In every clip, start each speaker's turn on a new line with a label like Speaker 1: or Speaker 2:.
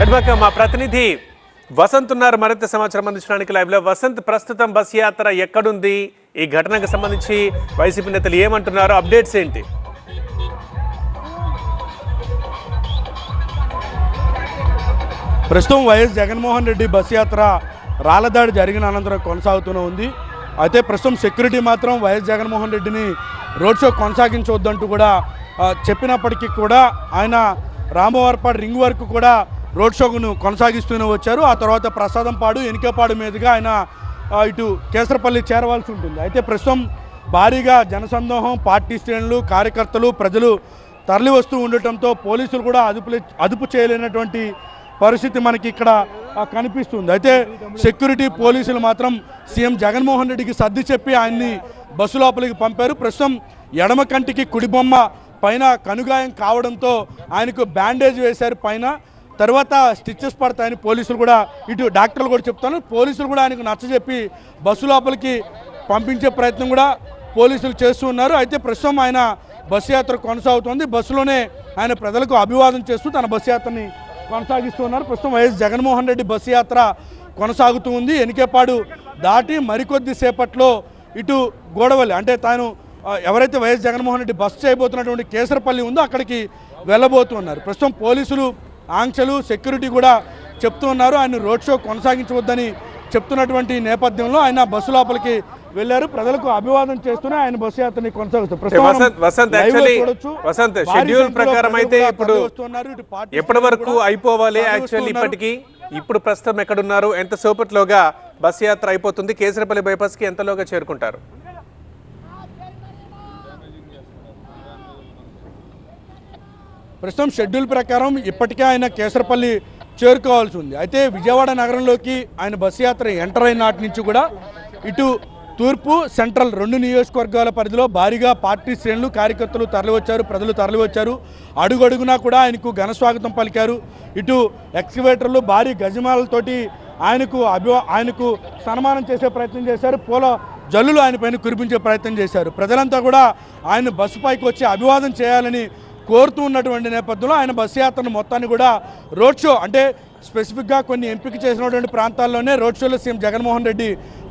Speaker 1: అటుపక్క మా ప్రతినిధి వసంత్ ఉన్నారు. మరింత సమాచారం అందించడానికి లైవ్లో వసంత్ ప్రస్తుతం బస్ యాత్ర ఎక్కడుంది? ఈ ఘటనకు సంబంధించి వైసీపీ నేతలు ఏమంటున్నారు అప్డేట్స్ ఏంటి?
Speaker 2: ప్రస్తుతం వైఎస్ జగన్మోహన్ రెడ్డి బస్ యాత్ర రాళ్ళదాడి జరిగిన అనంతరం కొనసాగుతూనే ఉంది. అయితే ప్రస్తుతం సెక్యూరిటీ మాత్రం వైఎస్ జగన్మోహన్ రెడ్డిని రోడ్ షో కొనసాగించవద్దంటూ కూడా చెప్పినప్పటికీ కూడా ఆయన రామవారపాడు రింగ్ వరకు కూడా రోడ్ షోను కొనసాగిస్తూనే వచ్చారు. ఆ తర్వాత ప్రసాదంపాడు ఎనికేపాడు మీదుగా ఆయన ఇటు కేసరపల్లి చేరవలసి ఉంటుంది. అయితే ప్రస్తుతం భారీగా జనసందోహం పార్టీ శ్రేణులు కార్యకర్తలు ప్రజలు తరలి వస్తూ ఉండటంతో పోలీసులు కూడా అదుపు అదుపు చేయలేనటువంటి పరిస్థితి మనకి ఇక్కడ కనిపిస్తుంది. అయితే సెక్యూరిటీ పోలీసులు మాత్రం సీఎం జగన్మోహన్ రెడ్డికి సర్ది చెప్పి ఆయన్ని బస్సు లోపలికి పంపారు. ప్రస్తుతం ఎడమ కంటికి కుడిబొమ్మ పైన కనుగాయం కావడంతో ఆయనకు బ్యాండేజ్ వేశారు. పైన తర్వాత స్టిచ్చెస్ పడతాయని పోలీసులు కూడా ఇటు డాక్టర్లు కూడా చెప్తాను. పోలీసులు కూడా ఆయనకు నచ్చజెప్పి బస్సు లోపలికి పంపించే ప్రయత్నం కూడా పోలీసులు చేస్తూ ఉన్నారు. అయితే ప్రస్తుతం ఆయన బస్సు యాత్ర కొనసాగుతోంది. బస్సులోనే ఆయన ప్రజలకు అభివాదం చేస్తూ తన బస్సు యాత్రని కొనసాగిస్తూ ఉన్నారు. ప్రస్తుతం వైఎస్ జగన్మోహన్ రెడ్డి బస్సు యాత్ర కొనసాగుతూ ఉంది. ఎనికేపాడు దాటి మరికొద్ది సేపట్లో ఇటు గోడవల్లి అంటే తాను ఎవరైతే వైఎస్ జగన్మోహన్ రెడ్డి బస్ చేయబోతున్నటువంటి కేసరపల్లి ఉందో అక్కడికి వెళ్ళబోతున్నారు. ప్రస్తుతం పోలీసులు ఆంక్షలు సెక్యూరిటీ కూడా చెప్తూ ఉన్నారు. ఆయన రోడ్ షో కొనసాగించవద్దని చెప్తున్నటువంటి నేపథ్యంలో ఆయన బస్సు లోపలికి వెళ్ళారు. ప్రజలకు అభివాదం చేస్తూనే ఆయన బస్సు యాత్రని కొనసాగుతారు
Speaker 1: షెడ్యూల్ ప్రకారం అయితే ఇప్పుడు ఎప్పటి వరకు అయిపోవాలి యాక్చువల్లీ. ఇప్పటికి? ఇప్పుడు ప్రస్తుతం ఎక్కడున్నారు? ఎంత సేపట్లోగా బస్ యాత్ర అయిపోతుంది? కేసరపల్లి బైపాస్కి ఎంతలోగా చేరుకుంటారు?
Speaker 2: ప్రస్తుతం షెడ్యూల్ ప్రకారం ఇప్పటికే ఆయన కేసరపల్లి చేరుకోవాల్సి ఉంది. అయితే విజయవాడ నగరంలోకి ఆయన బస్సు యాత్ర ఎంటర్ అయిన నాటి నుంచి కూడా ఇటు తూర్పు సెంట్రల్ రెండు నియోజకవర్గాల పరిధిలో భారీగా పార్టీ శ్రేణులు కార్యకర్తలు తరలివచ్చారు ప్రజలు తరలివచ్చారు. అడుగడుగునా కూడా ఆయనకు ఘన స్వాగతం పలికారు. ఇటు ఎక్స్కవేటర్లు భారీ గజమాలతోటి ఆయనకు అభి ఆయనకు సన్మానం చేసే ప్రయత్నం చేశారు. పూల జల్లులు ఆయన పైన కురిపించే ప్రయత్నం చేశారు. ప్రజలంతా కూడా ఆయన బస్సు పైకి వచ్చి అభివాదం చేయాలని కోరుతూ ఉన్నటువంటి నేపథ్యంలో ఆయన బస్సు యాత్రను మొత్తాన్ని కూడా రోడ్ షో అంటే స్పెసిఫిక్గా కొన్ని ఎంపిక చేసినటువంటి ప్రాంతాల్లోనే రోడ్ షోలో సీఎం జగన్మోహన్ రెడ్డి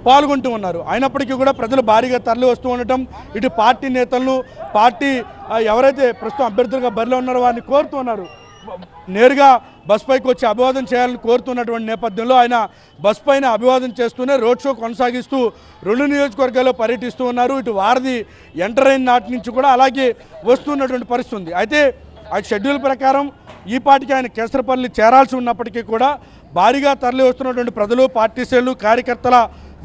Speaker 2: పాల్గొంటూ ఉన్నారు. అయినప్పటికీ కూడా ప్రజలు భారీగా తరలి వస్తూ ఉండటం ఇటు పార్టీ నేతలను పార్టీ ఎవరైతే ప్రస్తుతం అభ్యర్థులుగా బరిలో ఉన్నారో వారిని కోరుతూ ఉన్నారు. నేరుగా బస్ పైకి వచ్చి అభివాదం చేయాలని కోరుతున్నటువంటి నేపథ్యంలో ఆయన బస్ పైన అభివాదం చేస్తూనే రోడ్ షో కొనసాగిస్తూ రెండు నియోజకవర్గాల్లో పర్యటిస్తూ ఉన్నారు. ఇటు వారధి ఎంటర్ అయిన నాటి నుంచి కూడా అలాగే వస్తున్నటువంటి పరిస్థితి ఉంది అయితే ఆ షెడ్యూల్ ప్రకారం ఈ పాటికి ఆయన కేసరపల్లి చేరాల్సి ఉన్నప్పటికీ కూడా భారీగా తరలి వస్తున్నటువంటి ప్రజలు పార్టీ శ్రేణులు కార్యకర్తల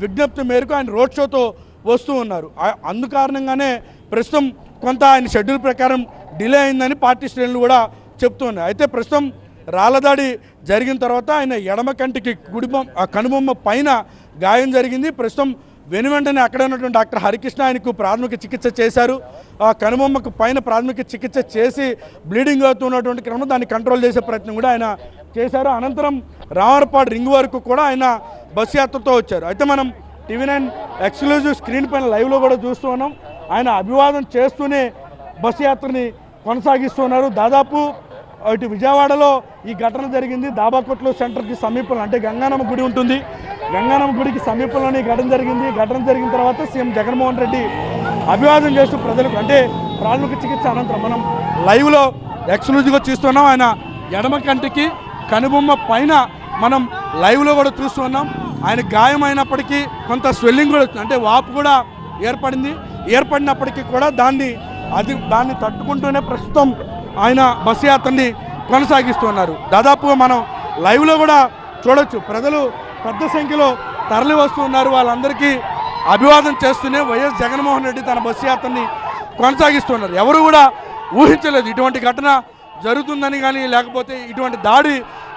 Speaker 2: విజ్ఞప్తి మేరకు ఆయన రోడ్ షోతో వస్తూ ఉన్నారు. అందుకారణంగానే ప్రస్తుతం కొంత ఆయన షెడ్యూల్ ప్రకారం డిలే అయిందని పార్టీ శ్రేణులు కూడా చెప్తున్నారు అయితే ప్రస్తుతం రాళ్ళదాడి జరిగిన తర్వాత ఆయన ఎడమ కంటికి కుడిబొమ్మ ఆ కనుబొమ్మ పైన గాయం జరిగింది. ప్రస్తుతం వెను వెంటనే అక్కడ ఉన్నటువంటి డాక్టర్ హరికృష్ణ ఆయనకు ప్రాథమిక చికిత్స చేశారు. ఆ కనుబొమ్మకు పైన ప్రాథమిక చికిత్స చేసి బ్లీడింగ్ అవుతున్నటువంటి క్రమంలో దాన్ని కంట్రోల్ చేసే ప్రయత్నం కూడా ఆయన చేశారు. అనంతరం రామరపాడు రింగ్ వరకు కూడా ఆయన బస్ యాత్రతో వచ్చారు. అయితే మనం టీవీ నైన్ ఎక్స్క్లూజివ్ స్క్రీన్ పైన లైవ్లో కూడా చూస్తూ ఉన్నాం. ఆయన అభివాదం చేస్తూనే బస్ యాత్రని కొనసాగిస్తున్నారు దాదాపు ఇటు విజయవాడలో ఈ ఘటన జరిగింది. దాబాకొట్లు సెంటర్కి సమీపంలో అంటే గంగానమ్మ గుడి ఉంటుంది. గంగానమ్మ గుడికి సమీపంలోనే ఘటన జరిగింది. ఘటన జరిగిన తర్వాత సీఎం జగన్మోహన్ రెడ్డి అభివాదం చేస్తూ ప్రజలకు అంటే ప్రాథమిక చికిత్స అనంతరం మనం లైవ్లో ఎక్స్క్లూజివ్గా చూస్తున్నాం. ఆయన ఎడమ కంటికి కనుబొమ్మ పైన మనం లైవ్లో కూడా చూస్తున్నాం ఆయన గాయమైనప్పటికీ కొంత స్వెల్లింగ్ కూడా అంటే వాపు కూడా ఏర్పడింది. ఏర్పడినప్పటికీ కూడా దాన్ని అది దాన్ని తట్టుకుంటూనే ప్రస్తుతం ఆయన బస్సు యాత్రని కొనసాగిస్తున్నారు దాదాపుగా మనం లైవ్లో కూడా చూడొచ్చు. ప్రజలు పెద్ద సంఖ్యలో తరలి వస్తున్నారు వాళ్ళందరికీ అభివాదం చేస్తూనే వైఎస్ జగన్మోహన్ రెడ్డి తన బస్సు యాత్రని కొనసాగిస్తున్నారు ఎవరు కూడా ఊహించలేదు ఇటువంటి ఘటన జరుగుతుందని కానీ లేకపోతే ఇటువంటి దాడి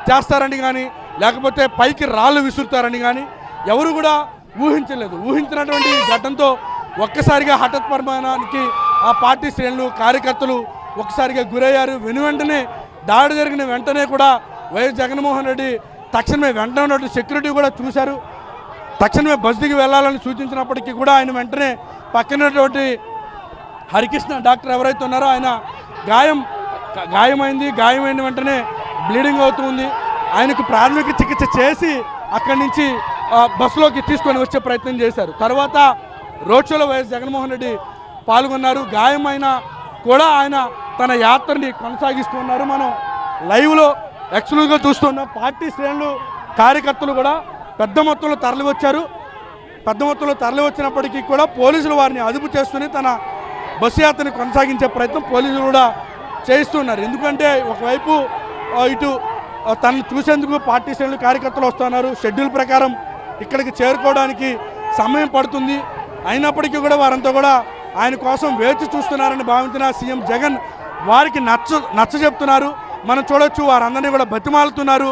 Speaker 2: చేస్తారని కానీ లేకపోతే పైకి రాళ్ళు విసురుతారని కానీ ఎవరు కూడా ఊహించలేదు. ఊహించినటువంటి ఘటనతో ఒక్కసారిగా హఠాత్ పరిమాణానికి ఆ పార్టీ శ్రేణులు కార్యకర్తలు ఒక్కసారిగా గురయ్యారు. వెను వెంటనే దాడి జరిగిన వెంటనే కూడా వైఎస్ జగన్మోహన్ రెడ్డి తక్షణమే వెంటనే ఉన్నట్టు సెక్యూరిటీ కూడా చూశారు. తక్షణమే బస్ దిగి వెళ్ళాలని సూచించినప్పటికీ కూడా ఆయన వెంటనే పక్కనటువంటి హరికృష్ణ డాక్టర్ ఎవరైతే ఉన్నారో ఆయన గాయం గాయమైంది. గాయమైన వెంటనే బ్లీడింగ్ అవుతుంది ఆయనకు ప్రాథమిక చికిత్స చేసి అక్కడి నుంచి బస్సులోకి తీసుకొని వచ్చే ప్రయత్నం చేశారు. తర్వాత రోడ్ షోలో వైఎస్ జగన్మోహన్ రెడ్డి పాల్గొన్నారు. గాయమైన కూడా ఆయన తన యాత్రని కొనసాగిస్తున్నారు మనం లైవ్లో ఎక్స్క్లూజ్గా చూస్తున్నాం. పార్టీ శ్రేణులు కార్యకర్తలు కూడా పెద్ద మొత్తంలో తరలి వచ్చారు పెద్ద మొత్తంలో తరలి వచ్చినప్పటికీ కూడా పోలీసులు వారిని అదుపు చేస్తూనే తన బస్సు యాత్రని కొనసాగించే ప్రయత్నం పోలీసులు కూడా చేయిస్తున్నారు ఎందుకంటే ఒకవైపు ఇటు తనను చూసేందుకు పార్టీ శ్రేణులు కార్యకర్తలు వస్తున్నారు. షెడ్యూల్ ప్రకారం ఇక్కడికి చేరుకోవడానికి సమయం పడుతుంది. అయినప్పటికీ కూడా వారంతా కూడా ఆయన కోసం వేచి చూస్తున్నారని భావించిన సీఎం జగన్ వారికి నచ్చ నచ్చ చెప్తున్నారు. మనం చూడొచ్చు వారందరినీ కూడా బతిమాలుతున్నారు.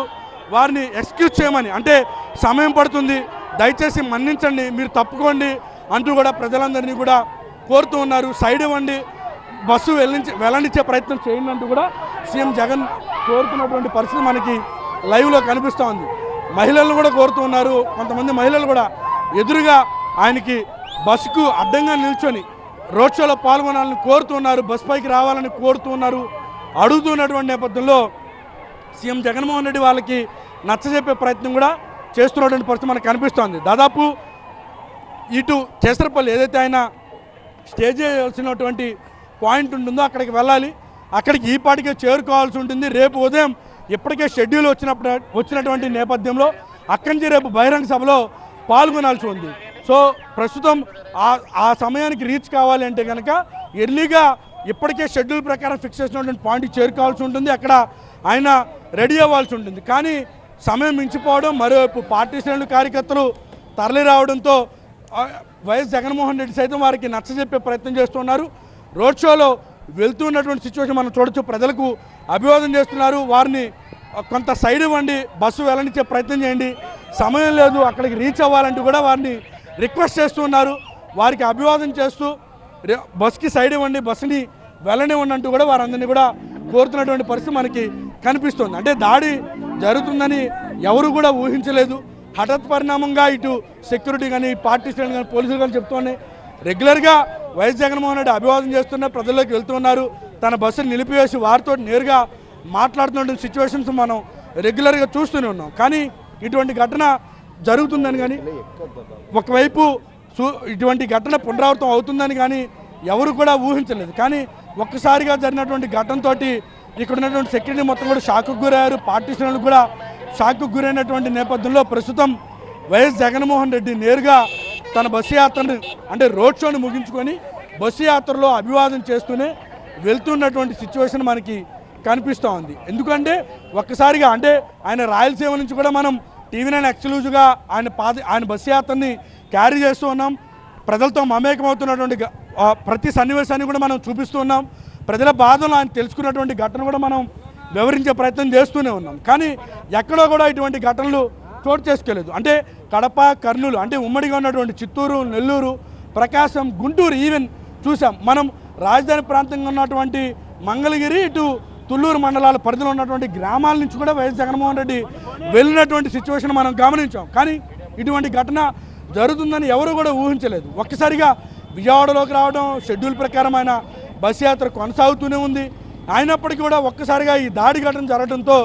Speaker 2: వారిని ఎక్స్క్యూజ్ చేయమని అంటే సమయం పడుతుంది. దయచేసి మన్నించండి మీరు తప్పుకోండి అంటూ కూడా ప్రజలందరినీ కూడా కోరుతూ ఉన్నారు. సైడ్ ఇవ్వండి బస్సు వెళ్ళించి వెళ్ళనిచ్చే ప్రయత్నం చేయండి అంటూ కూడా సీఎం జగన్ కోరుతున్నటువంటి పరిస్థితి మనకి లైవ్లో కనిపిస్తూ ఉంది. మహిళలను కూడా కోరుతూ ఉన్నారు. కొంతమంది మహిళలు కూడా ఎదురుగా ఆయనకి బస్సుకు అడ్డంగా నిల్చొని రోడ్ షోలో పాల్గొనాలని కోరుతున్నారు బస్ పైకి రావాలని కోరుతున్నారు. అడుగుతున్నటువంటి నేపథ్యంలో సీఎం జగన్మోహన్ రెడ్డి వాళ్ళకి నచ్చజెప్పే ప్రయత్నం కూడా చేస్తున్నటువంటి పరిస్థితి మనకు కనిపిస్తోంది. దాదాపు ఇటు చేసరపల్లి ఏదైతే ఆయన స్టే చేయాల్సినటువంటి పాయింట్ ఉంటుందో అక్కడికి వెళ్ళాలి. అక్కడికి ఈ పాటికే చేరుకోవాల్సి ఉంటుంది. రేపు ఉదయం ఇప్పటికే షెడ్యూల్ వచ్చినప్పుడు వచ్చినటువంటి నేపథ్యంలో అక్కడి నుంచి రేపు బహిరంగ సభలో పాల్గొనాల్సి ఉంది. సో ప్రస్తుతం ఆ ఆ సమయానికి రీచ్ కావాలి అంటే కనుక ఎర్లీగా ఇప్పటికే షెడ్యూల్ ప్రకారం ఫిక్స్ చేసినటువంటి పాయింట్కి చేరుకోవాల్సి ఉంటుంది. అక్కడ ఆయన రెడీ అవ్వాల్సి ఉంటుంది. కానీ సమయం మించిపోవడం మరోవైపు పార్టీ శ్రేణులు కార్యకర్తలు తరలి రావడంతో వైఎస్ జగన్మోహన్ రెడ్డి సైతం వారికి నచ్చజెప్పే ప్రయత్నం చేస్తున్నారు. రోడ్ షోలో వెళ్తున్నటువంటి సిచ్యువేషన్ మనం చూడొచ్చు. ప్రజలకు అభివాదం చేస్తున్నారు. వారిని కొంత సైడ్ ఇవ్వండి. బస్సు వెళ్ళనిచ్చే ప్రయత్నం చేయండి. సమయం లేదు. అక్కడికి రీచ్ అవ్వాలంటూ కూడా వారిని రిక్వెస్ట్ చేస్తున్నారు వారికి అభివాదం చేస్తూ రే- బస్కి సైడ్ ఇవ్వండి బస్సుని వెళ్ళనివ్వండి అంటూ కూడా వారందరినీ కూడా కోరుతున్నటువంటి పరిస్థితి మనకి కనిపిస్తుంది. అంటే దాడి జరుగుతుందని ఎవరు కూడా ఊహించలేదు. హఠాత్ పరిణామంగా ఇటు సెక్యూరిటీ కానీ పార్టీ శ్రేణులు కానీ పోలీసులు కానీ చెప్తున్నాయి. రెగ్యులర్గా వైఎస్ జగన్మోహన్ రెడ్డి అభివాదం చేస్తున్న ప్రజల్లోకి వెళ్తున్నారు. తన బస్సును నిలిపివేసి వారితో నేరుగా మాట్లాడుతున్న సిచ్యువేషన్స్ మనం రెగ్యులర్గా చూస్తూనే ఉన్నాం. కానీ ఇటువంటి ఘటన జరుగుతుందని కానీ ఒకవైపు ఇటువంటి ఘటన పునరావృతం అవుతుందని కానీ ఎవరు కూడా ఊహించలేదు. కానీ ఒక్కసారిగా జరిగినటువంటి ఘటనతో ఇక్కడ ఉన్నటువంటి సెక్యూరిటీ మొత్తం కూడా షాక్కు గురయ్యారు. పార్టీ శ్రేణులు కూడా షాక్కు గురైనటువంటి నేపథ్యంలో ప్రస్తుతం వైఎస్ జగన్మోహన్ రెడ్డి నేరుగా తన బస్సు యాత్రను అంటే రోడ్ షోని ముగించుకొని బస్సు యాత్రలో అభివాదం చేస్తూనే వెళ్తున్నటువంటి సిచ్యువేషన్ మనకి కనిపిస్తూ ఉంది. ఎందుకంటే ఒక్కసారిగా అంటే ఆయన రాయలసీమ నుంచి కూడా మనం టీవీ నైన్ ఎక్స్క్లూజివ్గా ఆయన పాద ఆయన బస్సు యాత్రని క్యారీ చేస్తూ ఉన్నాం. ప్రజలతో మమేకమవుతున్నటువంటి ప్రతి సన్నివేశాన్ని కూడా మనం చూపిస్తూ ఉన్నాం. ప్రజల బాధలు ఆయన తెలుసుకున్నటువంటి ఘటన కూడా మనం వివరించే ప్రయత్నం చేస్తూనే ఉన్నాం. కానీ ఎక్కడో కూడా ఇటువంటి ఘటనలు చోటు చేసుకోలేదు. అంటే కడప కర్నూలు అంటే ఉమ్మడిగా ఉన్నటువంటి చిత్తూరు నెల్లూరు ప్రకాశం గుంటూరు ఈవెన్ చూసాం. మనం రాజధాని ప్రాంతంగా ఉన్నటువంటి మంగళగిరి ఇటు తుళ్ళూరు మండలాల పరిధిలో ఉన్నటువంటి గ్రామాల నుంచి కూడా వైఎస్ జగన్మోహన్ రెడ్డి వెళ్ళినటువంటి సిచ్యువేషన్ మనం గమనించాం. కానీ ఇటువంటి ఘటన జరుగుతుందని ఎవరు కూడా ఊహించలేదు. ఒక్కసారిగా విజయవాడలోకి రావడం షెడ్యూల్ ప్రకారం ఆయన బస్ యాత్ర కొనసాగుతూనే ఉంది. అయినప్పటికీ కూడా ఒక్కసారిగా ఈ దాడి ఘటన జరగడంతో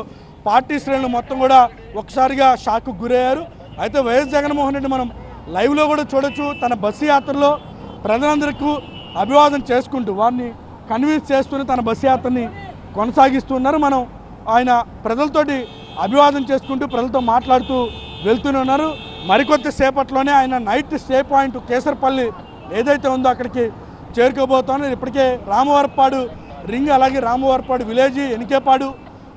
Speaker 2: పార్టీ శ్రేణులు మొత్తం కూడా ఒక్కసారిగా షాక్కు గురయ్యారు. అయితే వైఎస్ జగన్మోహన్ రెడ్డి మనం లైవ్లో కూడా చూడొచ్చు. తన బస్సు యాత్రలో ప్రజలందరికీ అభివాదం చేసుకుంటూ వారిని కన్విన్స్ చేస్తూనే తన బస్సు యాత్రని కొనసాగిస్తున్నారు. మనం ఆయన ప్రజలతోటి అభివాదం చేసుకుంటూ ప్రజలతో మాట్లాడుతూ వెళ్తూనే ఉన్నారు. మరికొద్ది సేపట్లోనే ఆయన నైట్ స్టే పాయింట్ కేసరపల్లి ఏదైతే ఉందో అక్కడికి చేరుకోబోతున్నారు ఇప్పటికే రామవరపాడు రింగ్ అలాగే రామవరపాడు విలేజ్ ఎనికేపాడు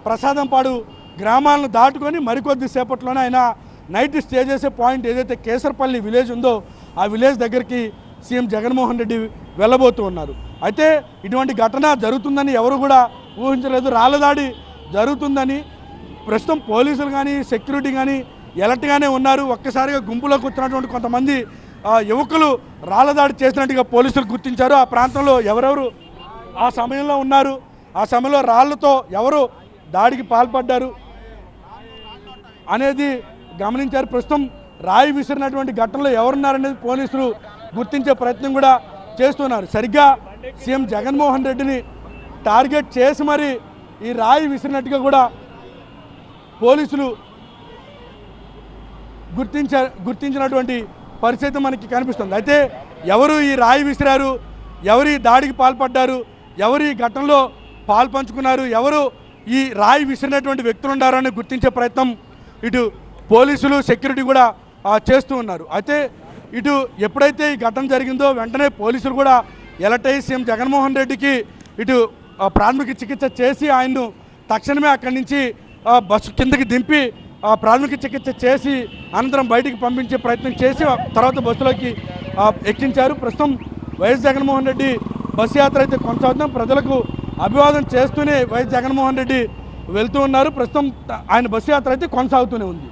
Speaker 2: ప్రసాదంపాడు గ్రామాలను దాటుకొని మరికొద్ది సేపట్లోనే ఆయన నైట్ స్టే చేసే పాయింట్ ఏదైతే కేసరపల్లి విలేజ్ ఉందో ఆ విలేజ్ దగ్గరికి సీఎం జగన్మోహన్ రెడ్డి వెళ్ళబోతూ ఉన్నారు. అయితే ఇటువంటి ఘటన జరుగుతుందని ఎవరు కూడా ఊహించలేదు. రాళ్ళదాడి జరుగుతుందని ప్రస్తుతం పోలీసులు కానీ సెక్యూరిటీ కానీ ఎలర్ట్గానే ఉన్నారు. ఒక్కసారిగా గుంపులోకి వచ్చినటువంటి కొంతమంది ఆ, యువకులు రాళ్ళదాడి చేసినట్టుగా పోలీసులు గుర్తించారు. ఆ ప్రాంతంలో ఎవరెవరు ఆ సమయంలో ఉన్నారు? ఆ సమయంలో రాళ్ళతో ఎవరు దాడికి పాల్పడ్డారు అనేది గమనించారు. ప్రస్తుతం రాయి విసిరినటువంటి ఘటనలో ఎవరున్నారనేది పోలీసులు గుర్తించే ప్రయత్నం కూడా చేస్తున్నారు. సరిగ్గా సీఎం జగన్మోహన్ రెడ్డిని టార్గెట్ చేసి మరి ఈ రాయి విసిరినట్టుగా కూడా పోలీసులు గుర్తించ గుర్తించినటువంటి పరిస్థితి మనకి కనిపిస్తుంది. అయితే ఎవరు ఈ రాయి విసిరారు? ఎవరు ఈ దాడికి పాల్పడ్డారు? ఎవరు ఈ ఘటనలో పాల్పంచుకున్నారు ఎవరు ఈ రాయి విసిరినటువంటి వ్యక్తులు ఉన్నారని గుర్తించే ప్రయత్నం ఇటు పోలీసులు సెక్యూరిటీ కూడా చేస్తూ ఉన్నారు. అయితే ఇటు ఎప్పుడైతే ఈ ఘటన జరిగిందో వెంటనే పోలీసులు కూడా ఎలర్ట్ అయ్యి సీఎం జగన్మోహన్ రెడ్డికి ఇటు ప్రాథమిక చికిత్స చేసి ఆయన్ను తక్షణమే అక్కడి నుంచి బస్సు కిందకి దింపి ప్రాథమిక చికిత్స చేసి అనంతరం బయటికి పంపించే ప్రయత్నం చేసి ఆ తర్వాత బస్సులోకి ఎక్కించారు. ప్రస్తుతం వైఎస్ జగన్మోహన్ రెడ్డి బస్సు యాత్ర అయితే కొనసాగుతున్నాం ప్రజలకు అభివాదం చేస్తూనే వైఎస్ జగన్మోహన్ రెడ్డి వెళ్తూ ఉన్నారు. ప్రస్తుతం ఆయన బస్సు యాత్ర అయితే కొనసాగుతూనే ఉంది.